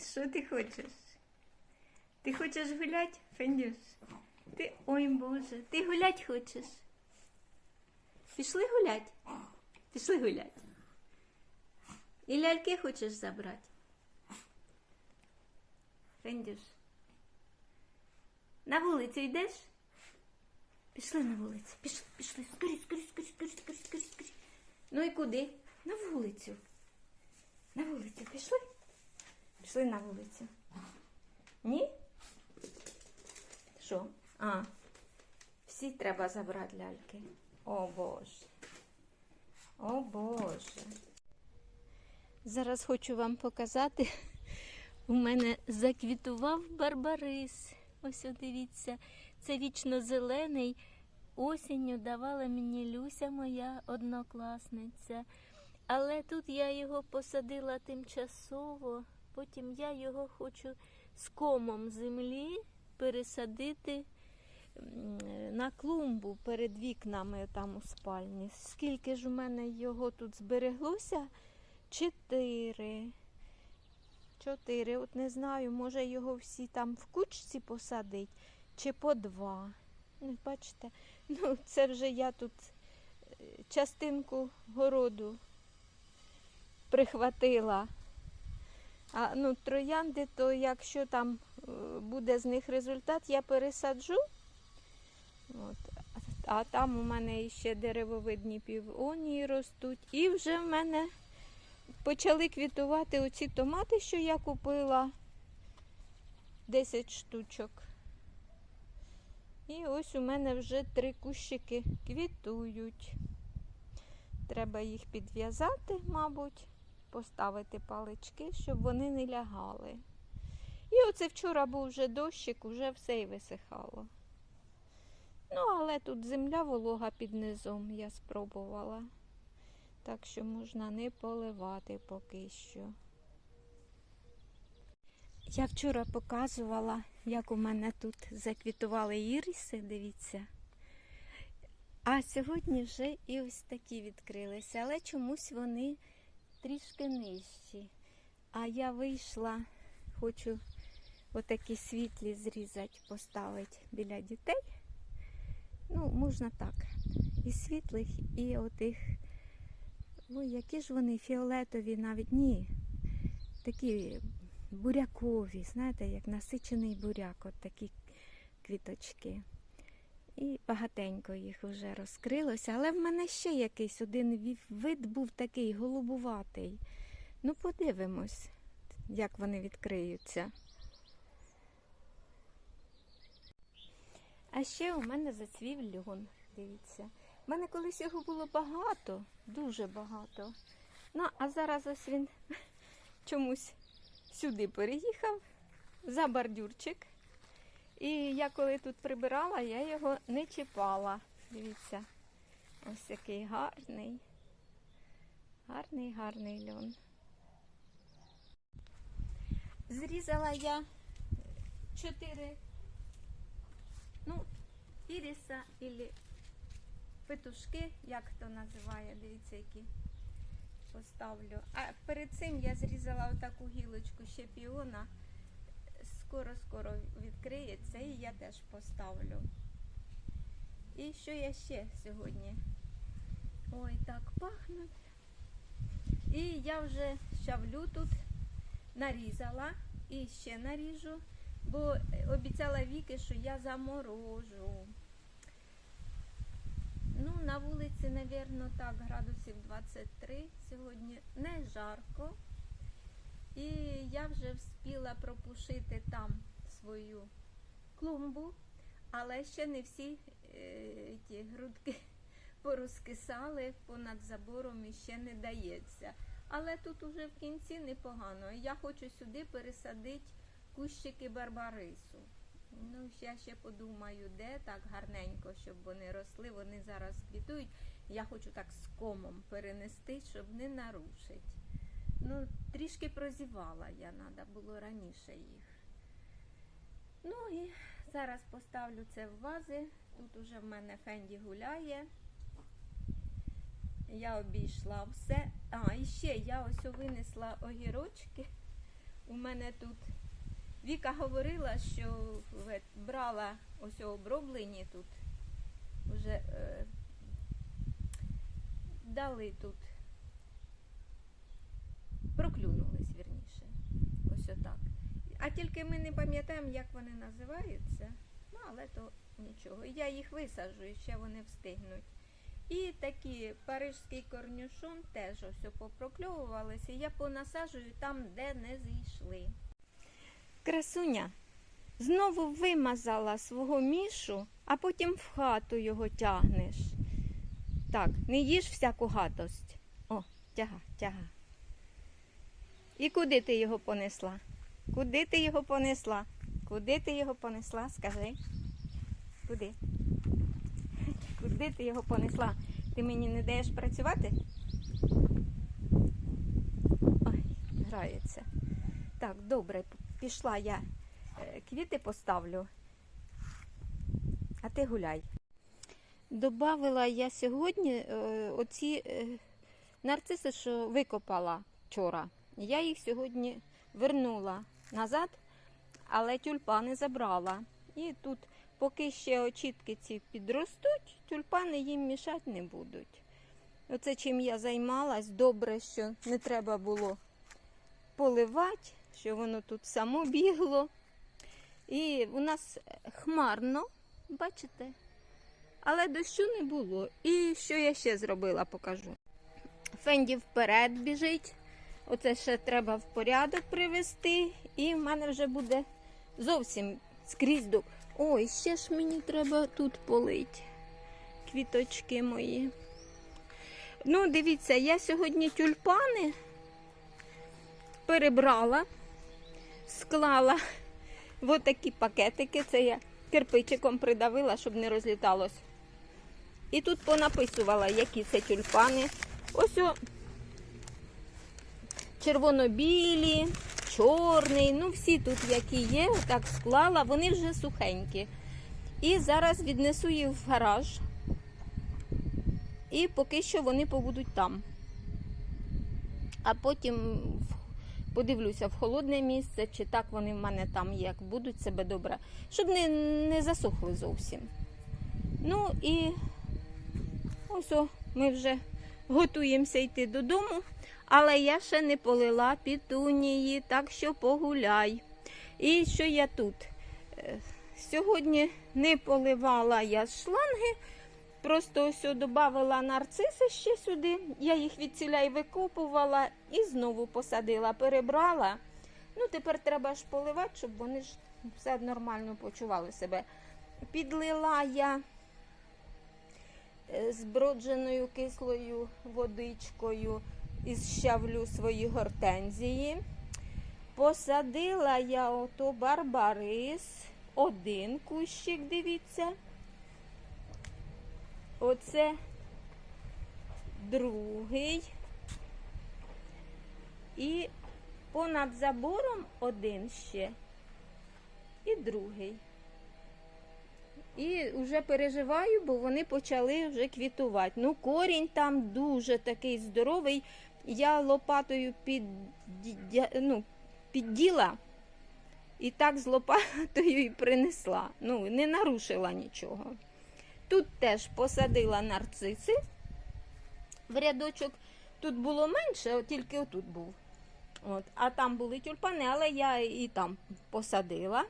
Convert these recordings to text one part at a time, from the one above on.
Що ти хочеш? Ти хочеш гулять, Фендюш? Ти, ой Боже, ти гулять хочеш? Пішли гулять? Пішли гулять. І ляльки хочеш забрати? Фендюш. На вулицю йдеш? Пішли на вулицю. Пішли, пішли. Скоріше, скоріше, скоріше, скоріше, скоріше, скоріше, скоріше. Ну і куди? На вулицю. На вулицю пішли? Пішли на вулицю. Ні? Що? А. Всі треба забрати ляльки. О Боже. О Боже. Зараз хочу вам показати. У мене заквітував барбарис. Ось дивіться, це вічно зелений. Осінню давала мені Люся, моя однокласниця. Але тут я його посадила тимчасово. Потім я його хочу з комом землі пересадити на клумбу перед вікнами там у спальні. Скільки ж у мене його тут збереглося? Чотири. Чотири. От не знаю, може його всі там в кучці посадить, чи по два. Ну, бачите, ну це вже я тут е, частинку городу прихватила. А ну, троянди, то якщо там е, буде з них результат, я пересаджу. От. А там у мене ще деревовидні півонії ростуть. І вже в мене почали квітувати оці томати, що я купила. 10 штучок. І ось у мене вже три кущики квітують. Треба їх підв'язати, мабуть, поставити палички, щоб вони не лягали. І оце вчора був вже дощик, уже все і висихало. Ну, але тут земля волога під низом я спробувала. Так що можна не поливати поки що. Я вчора показувала, як у мене тут заквітували іриси, дивіться. А сьогодні вже і ось такі відкрилися, але чомусь вони трішки нижчі. А я вийшла, хочу отакі світлі зрізати, поставити біля дітей. Ну, можна так. І світлих, і отих. Ой, які ж вони фіолетові навіть ні. Такі бурякові, знаєте, як насичений буряк, от такі квіточки. І багатенько їх вже розкрилося, але в мене ще якийсь один вид був такий голубуватий. Ну, подивимось, як вони відкриються. А ще у мене зацвів льон, дивіться. У мене колись його було багато, дуже багато. Ну, а зараз ось він чомусь сюди переїхав за бордюрчик. І я коли тут прибирала, я його не чіпала. Дивіться, ось який гарний. Гарний, гарний льон. Зрізала я чотири, ну, іріса або петушки, як хто називає, дивіться, які поставлю. А перед цим я зрізала отаку гілочку ще піона. Скоро-скоро відкриється і я теж поставлю. І що я ще сьогодні? Ой, так пахнуть. І я вже щавлю тут нарізала і ще наріжу, бо обіцяла Віки, що я заморожу. Ну, на вулиці, напевно, так, градусів 23 сьогодні не жарко. І я вже вспіла пропушити там свою клумбу, але ще не всі е, ті грудки порозкисали понад забором і ще не дається. Але тут уже в кінці непогано. Я хочу сюди пересадити кущики барбарису. Ну, я ще подумаю, де так гарненько, щоб вони росли. Вони зараз квітують. Я хочу так з комом перенести, щоб не нарушити. Ну, трішки прозівала я, треба було раніше їх. Ну і зараз поставлю це в вази. Тут уже в мене Фенді гуляє. Я обійшла все. А, і ще я ось винесла огірочки. у мене тут. Віка говорила, що е, брала ось оброблені тут. Уже е, дали тут. Проклюнулись, вірніше. Ось отак. А тільки ми не пам'ятаємо, як вони називаються. Ну, але то нічого. Я їх висаджу, і ще вони встигнуть. І такі парижський корнюшон теж ось попрокльовувалися. Я понасаджую там, де не зійшли. Красуня знову вимазала свого мішу, а потім в хату його тягнеш. Так, не їж всяку гатость. О, тяга, тяга. І куди ти його понесла? Куди ти його понесла? Куди ти його понесла? Скажи. Куди? Куди ти його понесла? Ти мені не даєш працювати? Ой, грається. Так, добре, пішла я е, квіти поставлю, а ти гуляй. Добавила я сьогодні е, оці е, нарциси, що викопала вчора. Я їх сьогодні вернула назад, але тюльпани забрала. І тут, поки ще очітки ці підростуть, тюльпани їм мішати не будуть. Оце чим я займалась, добре, що не треба було поливати, що воно тут само бігло. І у нас хмарно, бачите? Але дощу не було. І що я ще зробила, покажу. Фенді вперед біжить. Оце ще треба в порядок привести. І в мене вже буде зовсім скрізь до. Ой, ще ж мені треба тут полить. Квіточки мої. Ну, дивіться, я сьогодні тюльпани перебрала, склала в отакі пакетики. Це я кирпичиком придавила, щоб не розліталось. І тут понаписувала, які це тюльпани. Ось о червоно-білі, чорний, ну всі тут, які є, отак склала, вони вже сухенькі. І зараз віднесу їх в гараж. І поки що вони побудуть там. А потім подивлюся в холодне місце, чи так вони в мене там як будуть себе добре, щоб не, не засохли зовсім. Ну і ось о, ми вже готуємося йти додому, але я ще не полила пітунії, так що погуляй. І що я тут? Е, Сьогодні не поливала я шланги, просто ось додавала нарциси ще сюди. Я їх від ціля й викопувала і знову посадила, перебрала. Ну, тепер треба ж поливати, щоб вони ж все нормально почували себе. Підлила я збродженою кислою водичкою із щавлю свої гортензії. Посадила я ото барбарис, один кущик, дивіться. Оце другий. І понад забором один ще. І другий. І вже переживаю, бо вони почали вже квітувати. Ну, корінь там дуже такий здоровий. Я лопатою під, ну, підділа і так з лопатою і принесла. Ну, не нарушила нічого. Тут теж посадила нарциси в рядочок. Тут було менше, тільки отут був. От, а там були тюльпани, але я і там посадила.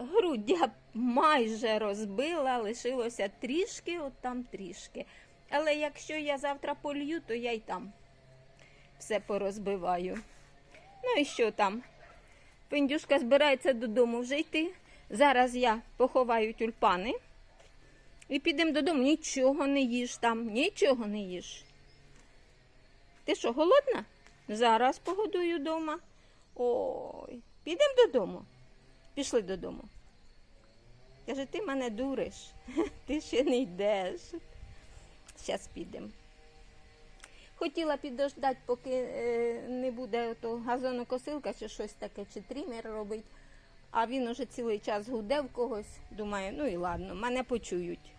Груддя майже розбила, лишилося трішки, от там трішки. Але якщо я завтра полью, то я й там все порозбиваю. Ну і що там? Пендюшка збирається додому вже йти. Зараз я поховаю тюльпани і підемо додому. Нічого не їж там, нічого не їж. Ти що, голодна? Зараз погодую вдома. Ой, підемо додому. Пішли додому. Каже, ти мене дуриш, ти ще не йдеш. Зараз підемо. Хотіла підождати, поки е, не буде ото газонокосилка чи щось таке, чи трімер робить. А він уже цілий час гуде в когось. Думаю, ну і ладно, мене почують.